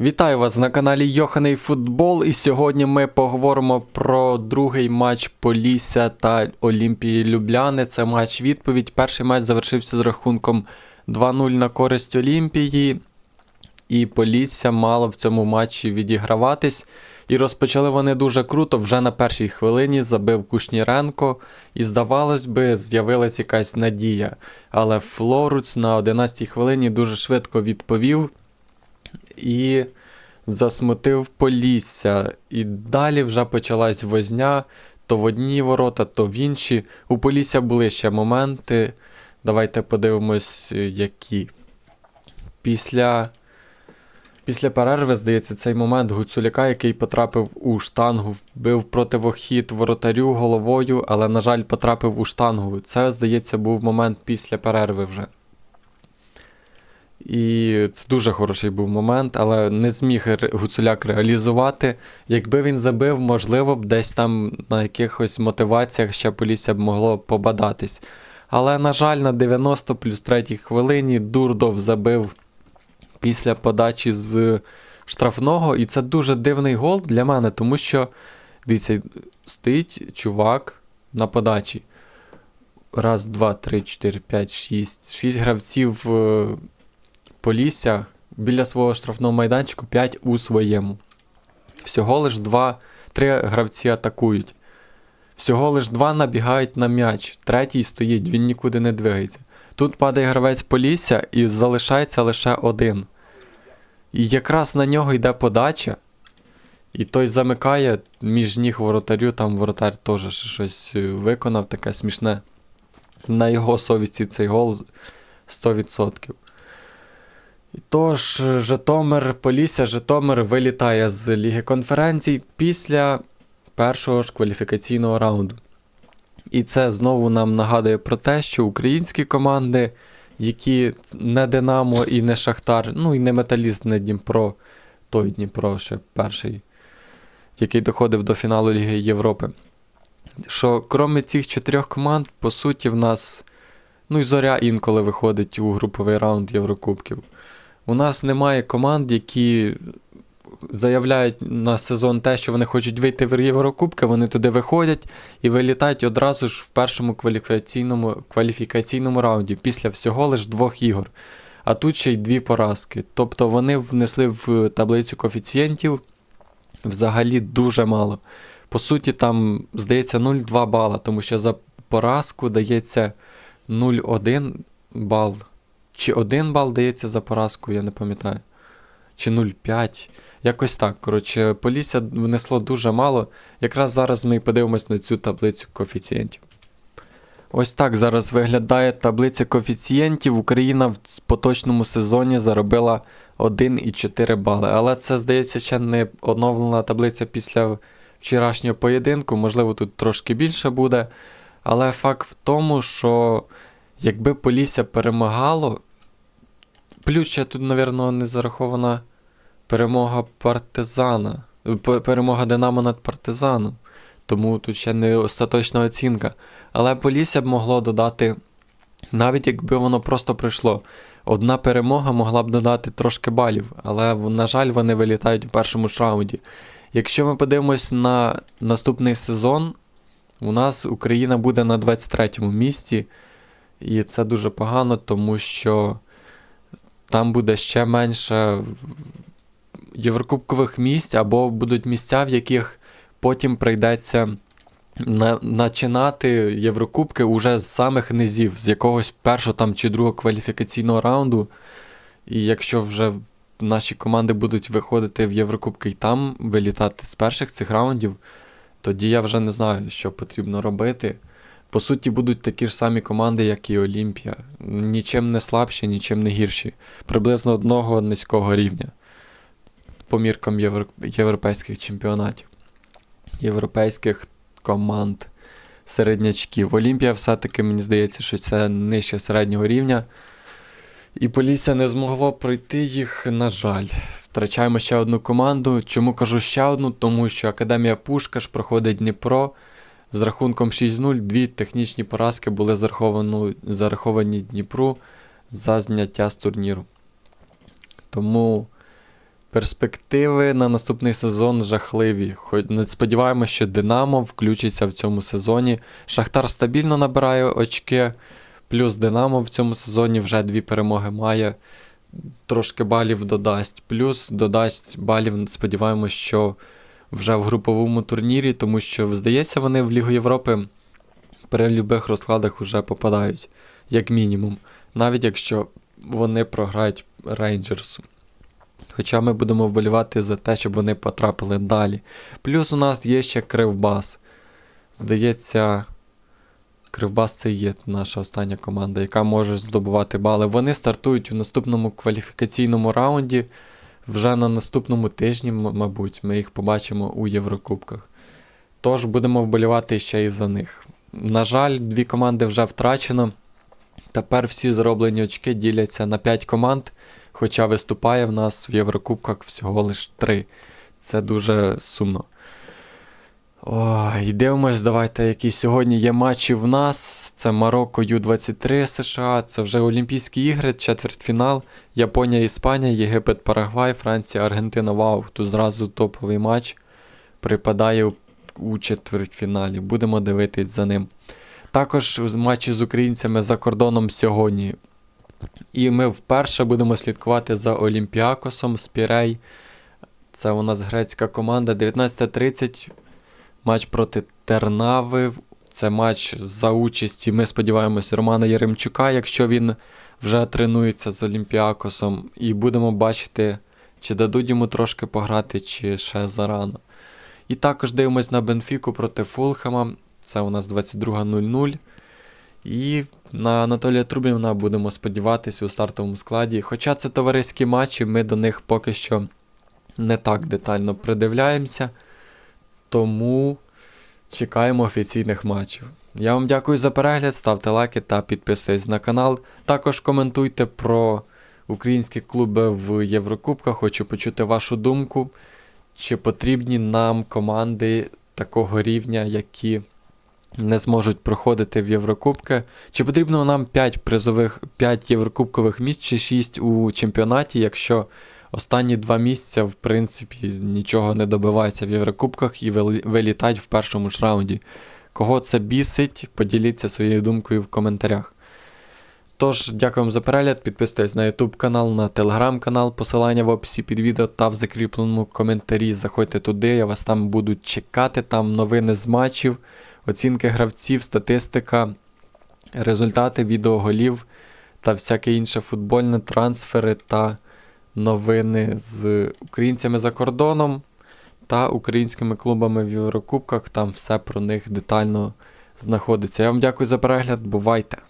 Вітаю вас на каналі Йоханий Футбол. І сьогодні ми поговоримо про другий матч Полісся та Олімпії Любляни. Це матч відповідь. Перший матч завершився з рахунком 2-0 на користь Олімпії. І Полісся мало в цьому матчі відіграватись. І розпочали вони дуже круто. Вже на першій хвилині забив Кушніренко. І, здавалось би, з'явилась якась надія. Але Флоруц на 11-й хвилині дуже швидко відповів і засмутив Полісся. І далі вже почалась возня то в одні ворота, то в інші. У Полісся були ще моменти. Давайте подивимось, які. Після. Після перерви, здається, цей момент Гуцуляка, який потрапив у штангу, вбив противохід воротарю головою, але, на жаль, потрапив у штангу. Це, здається, був момент після перерви вже. І це дуже хороший був момент, але не зміг Гуцуляк реалізувати. Якби він забив, можливо б десь там на якихось мотиваціях ще Полісся б могло побадатись. Але, на жаль, на 90 плюс 3 хвилині Дурдов забив після подачі з штрафного. І це дуже дивний гол для мене, тому що, дивіться, стоїть чувак на подачі. Раз, два, три, чотири, п'ять, шість. Шість гравців е, Полісся біля свого штрафного майданчику, 5 у своєму. Всього лиш два, три гравці атакують. Всього лиш два набігають на м'яч. Третій стоїть, він нікуди не двигається. Тут падає гравець Полісся і залишається лише один. І якраз на нього йде подача. І той замикає між ніг воротарю, там воротар теж щось е, виконав таке смішне. На його совісті цей гол 100%. Тож, Житомир, Полісся, Житомир вилітає з Ліги конференцій після першого ж кваліфікаційного раунду. І це знову нам нагадує про те, що українські команди, які не Динамо і не Шахтар, ну і не Металіст, не Дніпро, той Дніпро ще перший, який доходив до фіналу Ліги Європи. Що крім цих чотирьох команд, по суті, в нас, ну і зоря інколи виходить у груповий раунд Єврокубків. У нас немає команд, які заявляють на сезон те, що вони хочуть вийти в Єврокубки, вони туди виходять і вилітають одразу ж в першому кваліфікаційному, кваліфікаційному раунді, після всього лиш двох ігор. А тут ще й дві поразки. Тобто вони внесли в таблицю коефіцієнтів взагалі дуже мало. По суті, там, здається, 0,2 бала, тому що за поразку дається 0,1 бал. Чи 1 бал дається за поразку, я не пам'ятаю. Чи 0,5. Якось так. Коротше, Полісся внесло дуже мало. Якраз зараз ми і подивимось на цю таблицю коефіцієнтів. Ось так зараз виглядає таблиця коефіцієнтів. Україна в поточному сезоні заробила 1,4 бали. Але це, здається, ще не оновлена таблиця після вчорашнього поєдинку. Можливо, тут трошки більше буде. Але факт в тому, що якби Полісся перемагало, плюс ще тут, мабуть, не зарахована перемога партизана. Перемога Динамо над партизаном. Тому тут ще не остаточна оцінка. Але Полісся б могло додати, навіть якби воно просто прийшло. Одна перемога могла б додати трошки балів, але, на жаль, вони вилітають у першому ж раунді. Якщо ми подивимось на наступний сезон, у нас Україна буде на 23-му місці, і це дуже погано, тому що там буде ще менше єврокубкових місць, або будуть місця, в яких потім прийдеться на, начинати Єврокубки уже з самих низів, з якогось першого там чи другого кваліфікаційного раунду. І якщо вже наші команди будуть виходити в Єврокубки і там вилітати з перших цих раундів, тоді я вже не знаю, що потрібно робити. По суті, будуть такі ж самі команди, як і Олімпія. Нічим не слабші, нічим не гірші. Приблизно одного низького рівня по міркам євро... європейських чемпіонатів, європейських команд, середнячків. Олімпія все-таки, мені здається, що це нижче середнього рівня. І Полісся не змогло пройти їх, на жаль. Втрачаємо ще одну команду. Чому кажу ще одну? Тому що Академія Пушкаш проходить Дніпро. З рахунком 6-0 дві технічні поразки були зараховані, Дніпру за зняття з турніру. Тому Перспективи на наступний сезон жахливі. Хоч не сподіваємося, що Динамо включиться в цьому сезоні. Шахтар стабільно набирає очки, плюс Динамо в цьому сезоні вже дві перемоги має. Трошки балів додасть. Плюс додасть балів, сподіваємось, що вже в груповому турнірі, тому що, здається, вони в Лігу Європи при любих розкладах вже попадають, як мінімум. Навіть якщо вони програють Рейнджерсу. Хоча ми будемо вболівати за те, щоб вони потрапили далі. Плюс у нас є ще Кривбас. Здається, Кривбас це є наша остання команда, яка може здобувати бали. Вони стартують у наступному кваліфікаційному раунді. Вже на наступному тижні, мабуть, ми їх побачимо у Єврокубках. Тож будемо вболівати ще і за них. На жаль, дві команди вже втрачено. Тепер всі зроблені очки діляться на 5 команд, хоча виступає в нас в Єврокубках всього лиш 3. Це дуже сумно. Ой, дивимось, давайте, які сьогодні є матчі в нас. Це Марокко Ю-23 США, це вже Олімпійські ігри, четвертьфінал, Японія, Іспанія, Єгипет, Парагвай, Франція, Аргентина. Вау, тут зразу топовий матч припадає у, четвертьфіналі. Будемо дивитись за ним. Також матчі з українцями за кордоном сьогодні. І ми вперше будемо слідкувати за Олімпіакосом Спірей. Це у нас грецька команда. 19.30. Матч проти Тернави. Це матч за участі, ми сподіваємось, Романа Яремчука, якщо він вже тренується з Олімпіакосом. І будемо бачити, чи дадуть йому трошки пограти, чи ще зарано. І також дивимось на Бенфіку проти Фулхема. Це у нас 22.00. І на Анатолія Трубіна будемо сподіватися у стартовому складі. Хоча це товариські матчі, ми до них поки що не так детально придивляємося. Тому чекаємо офіційних матчів. Я вам дякую за перегляд, ставте лайки та підписуйтесь на канал. Також коментуйте про українські клуби в Єврокубках. Хочу почути вашу думку. Чи потрібні нам команди такого рівня, які не зможуть проходити в Єврокубки? Чи потрібно нам 5 призових, 5 єврокубкових місць чи 6 у чемпіонаті, якщо останні два місця, в принципі, нічого не добивається в Єврокубках і вилітають в першому ж раунді? Кого це бісить, поділіться своєю думкою в коментарях. Тож, дякую вам за перегляд. Підписуйтесь на YouTube канал, на Telegram канал, посилання в описі під відео та в закріпленому коментарі. Заходьте туди, я вас там буду чекати. Там новини з матчів, оцінки гравців, статистика, результати відеоголів та всяке інше футбольне, трансфери та новини з українцями за кордоном та українськими клубами в Єврокубках. Там все про них детально знаходиться. Я вам дякую за перегляд. Бувайте!